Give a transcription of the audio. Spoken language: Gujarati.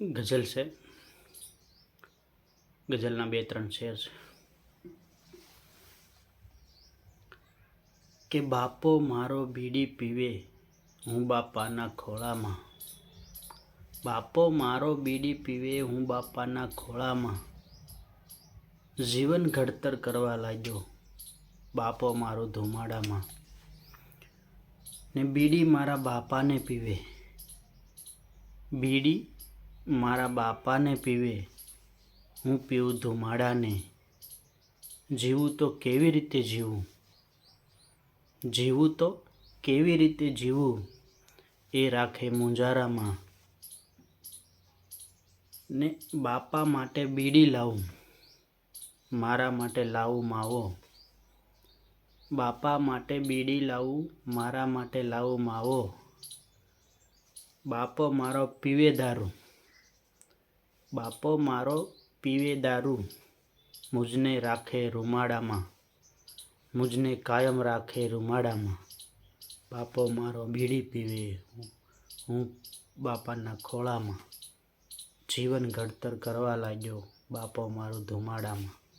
ગઝલ છે. ગઝલના બે, ત્રણ શેર છે કે બાપો મારો બીડી પીવે, હું બાપાના ખોળામાં. બાપો મારો બીડી પીવે, હું બાપાના ખોળામાં. જીવન ઘડતર કરવા લાગ્યો, બાપો મારો ધુમાડામાં. ને બીડી મારા બાપાને પીવે. બીડી મારા બાપાને પીવે, હું પીવું ધુમાડાને. જીવું તો કેવી રીતે જીવું? જીવું તો કેવી રીતે જીવું? એ રાખે મુંજારામાં ને બાપા માટે બીડી લાવું. મારા માટે લાવું માવો. બાપા માટે બીડી લાવું, મારા માટે લાવું માવો. બાપો મારો પીવે દારૂ બાપો મારો પીવે દારૂ, મુજને રાખે રૂમાડામાં, મુજને કાયમ રાખે રૂમાડામાં. બાપો મારો બીડી પીવે, હું- બાપાના ખોળામાં. જીવન ઘડતર કરવા લાગ્યો બાપો મારો ધુમાડામાં.